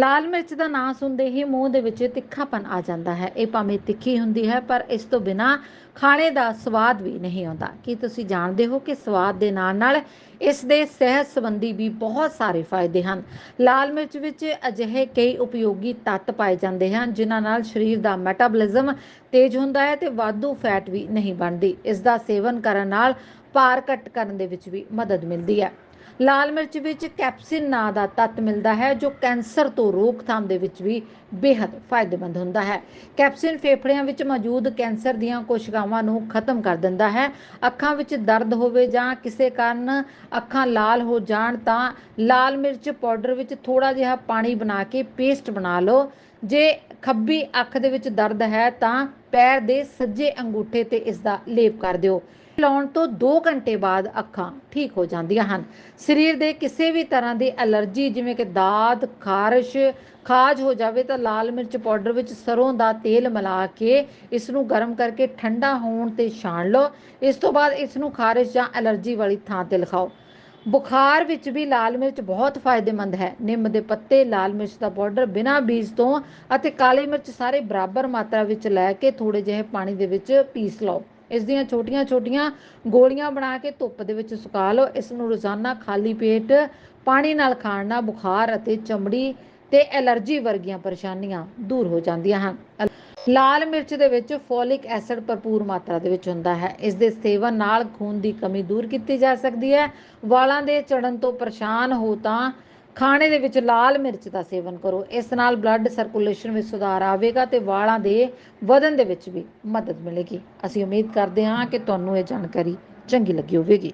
ਲਾਲ ਮਿਰਚ ਦਾ ਨਾਂ ਸੁਣਦੇ ਹੀ ਮੂੰਹ ਦੇ ਵਿੱਚ ਤਿੱਖਾਪਨ ਆ ਜਾਂਦਾ ਹੈ। ਇਹ ਭਾਵੇਂ ਤਿੱਖੀ ਹੁੰਦੀ ਹੈ, ਪਰ ਇਸ ਤੋਂ ਬਿਨਾ ਖਾਣੇ ਦਾ ਸਵਾਦ ਵੀ ਨਹੀਂ ਆਉਂਦਾ। ਕੀ ਤੁਸੀਂ ਜਾਣਦੇ ਹੋ ਕਿ ਸਵਾਦ ਦੇ ਨਾਲ ਨਾਲ ਇਸ ਦੇ ਸਿਹਤ ਸੰਬੰਧੀ ਵੀ ਬਹੁਤ ਸਾਰੇ ਫਾਇਦੇ ਹਨ? ਲਾਲ ਮਿਰਚ ਵਿੱਚ ਅਜਿਹੇ ਕਈ ਉਪਯੋਗੀ ਤੱਤ ਪਾਏ ਜਾਂਦੇ ਹਨ, ਜਿਨ੍ਹਾਂ ਨਾਲ ਸਰੀਰ ਦਾ ਮੈਟਾਬੋਲਿਜ਼ਮ ਤੇਜ਼ ਹੁੰਦਾ ਹੈ ਤੇ ਵਾਧੂ ਫੈਟ ਵੀ ਨਹੀਂ ਬਣਦੀ। ਇਸ ਦਾ ਸੇਵਨ ਕਰਨ ਨਾਲ ਭਾਰ ਘੱਟ ਕਰਨ ਦੇ ਵਿੱਚ ਵੀ ਮਦਦ ਮਿਲਦੀ ਹੈ। ਲਾਲ ਮਿਰਚ ਵਿੱਚ ਕੈਪਸਿਨ ਨਾਂ ਦਾ ਤੱਤ ਮਿਲਦਾ ਹੈ, ਜੋ ਕੈਂਸਰ ਤੋਂ ਰੋਕਥਾਮ ਦੇ ਵਿੱਚ ਵੀ ਬੇहद ਫਾਇਦੇਮੰਦ ਹੁੰਦਾ ਹੈ। ਕੈਪਸਿਨ ਫੇਫੜਿਆਂ ਵਿੱਚ ਮੌਜੂਦ ਕੈਂਸਰ ਦੀਆਂ ਕੋਸ਼ਿਕਾਵਾਂ ਨੂੰ ਖਤਮ ਕਰ ਦਿੰਦਾ ਹੈ। ਅੱਖਾਂ ਵਿੱਚ ਦਰਦ ਹੋਵੇ ਜਾਂ ਕਿਸੇ ਕਾਰਨ ਅੱਖਾਂ ਲਾਲ ਹੋ ਜਾਣ ਤਾਂ ਲਾਲ ਮਿਰਚ ਪਾਊਡਰ ਵਿੱਚ ਥੋੜਾ ਜਿਹਾ ਪਾਣੀ ਬਣਾ ਕੇ ਪੇਸਟ ਬਣਾ ਲਓ। ਜੇ ਖੱਬੀ ਅੱਖ ਦੇ ਵਿੱਚ ਦਰਦ ਹੈ ਤਾਂ ਪੈਰ ਦੇ ਸੱਜੇ ਅੰਗੂਠੇ ਤੇ ਇਸ ਦਾ ਲੇਪ ਕਰ ਦਿਓ। ਲਾਉਣ ਤੋਂ 2 ਘੰਟੇ ਬਾਅਦ ਅੱਖਾਂ ਠੀਕ ਹੋ ਜਾਂਦੀਆਂ ਹਨ। ਸਰੀਰ ਦੇ ਕਿਸੇ ਵੀ ਤਰ੍ਹਾਂ ਦੀ ਐਲਰਜੀ, ਜਿਵੇਂ ਕਿ ਦਾਦ, ਖਾਰਸ਼, ਖਾਜ ਹੋ ਜਾਵੇ ਤਾਂ ਲਾਲ ਮਿਰਚ ਪਾਊਡਰ ਵਿੱਚ ਸਰੋਂ ਦਾ ਤੇਲ ਮਿਲਾ ਕੇ ਇਸ ਨੂੰ ਗਰਮ ਕਰਕੇ ਠੰਡਾ ਹੋਣ ਤੇ ਛਾਣ ਲਓ। ਇਸ ਤੋਂ ਬਾਅਦ ਇਸ ਨੂੰ ਖਾਰਿਸ਼ ਜਾਂ ਐਲਰਜੀ ਵਾਲੀ ਥਾਂ ਤੇ ਲਿਖਾਓ। ਬੁਖਾਰ ਵਿੱਚ ਵੀ ਲਾਲ ਮਿਰਚ ਬਹੁਤ ਫਾਇਦੇਮੰਦ ਹੈ। ਨਿੰਮ ਦੇ ਪੱਤੇ, ਲਾਲ ਮਿਰਚ ਦਾ ਪਾਊਡਰ ਬਿਨਾਂ ਬੀਜ ਤੋਂ ਅਤੇ ਕਾਲੀ ਮਿਰਚ ਸਾਰੇ ਬਰਾਬਰ ਮਾਤਰਾ ਵਿੱਚ ਲੈ ਕੇ ਥੋੜੇ ਜਿਹੇ ਪਾਣੀ ਦੇ ਵਿੱਚ ਪੀਸ ਲਓ। ਇਸ ਦੀਆਂ ਛੋਟੀਆਂ-ਛੋਟੀਆਂ ਗੋਲੀਆਂ ਬਣਾ ਕੇ ਧੁੱਪ ਦੇ ਵਿੱਚ ਸੁਕਾ ਲਓ। ਇਸ ਨੂੰ ਰੋਜ਼ਾਨਾ ਖਾਲੀ ਪੇਟ ਪਾਣੀ ਨਾਲ ਖਾਣ ਨਾਲ ਬੁਖਾਰ ਅਤੇ ਚਮੜੀ ਤੇ ਐਲਰਜੀ ਵਰਗੀਆਂ ਪਰੇਸ਼ਾਨੀਆਂ ਦੂਰ ਹੋ ਜਾਂਦੀਆਂ ਹਨ। ਲਾਲ ਮਿਰਚ ਦੇ ਵਿੱਚ ਫੋਲਿਕ ਐਸਿਡ ਭਰਪੂਰ ਮਾਤਰਾ ਦੇ ਵਿੱਚ ਹੁੰਦਾ ਹੈ। ਇਸ ਦੇ ਸੇਵਨ ਨਾਲ ਖੂਨ ਦੀ ਕਮੀ ਦੂਰ ਕੀਤੀ ਜਾ ਸਕਦੀ ਹੈ। ਵਾਲਾਂ ਦੇ ਚੜਨ ਤੋਂ ਪਰੇਸ਼ਾਨ ਹੋ ਤਾਂ ਖਾਣੇ ਦੇ ਵਿੱਚ ਲਾਲ ਮਿਰਚ ਦਾ ਸੇਵਨ ਕਰੋ। ਇਸ ਨਾਲ ਬਲੱਡ ਸਰਕੂਲੇਸ਼ਨ ਵਿੱਚ ਸੁਧਾਰ ਆਵੇਗਾ ਤੇ ਵਾਲਾਂ ਦੇ ਵਧਣ ਦੇ ਵਿੱਚ ਵੀ ਮਦਦ ਮਿਲੇਗੀ। ਅਸੀਂ ਉਮੀਦ ਕਰਦੇ ਹਾਂ ਕਿ ਤੁਹਾਨੂੰ ਇਹ ਜਾਣਕਾਰੀ ਚੰਗੀ ਲੱਗੀ ਹੋਵੇਗੀ।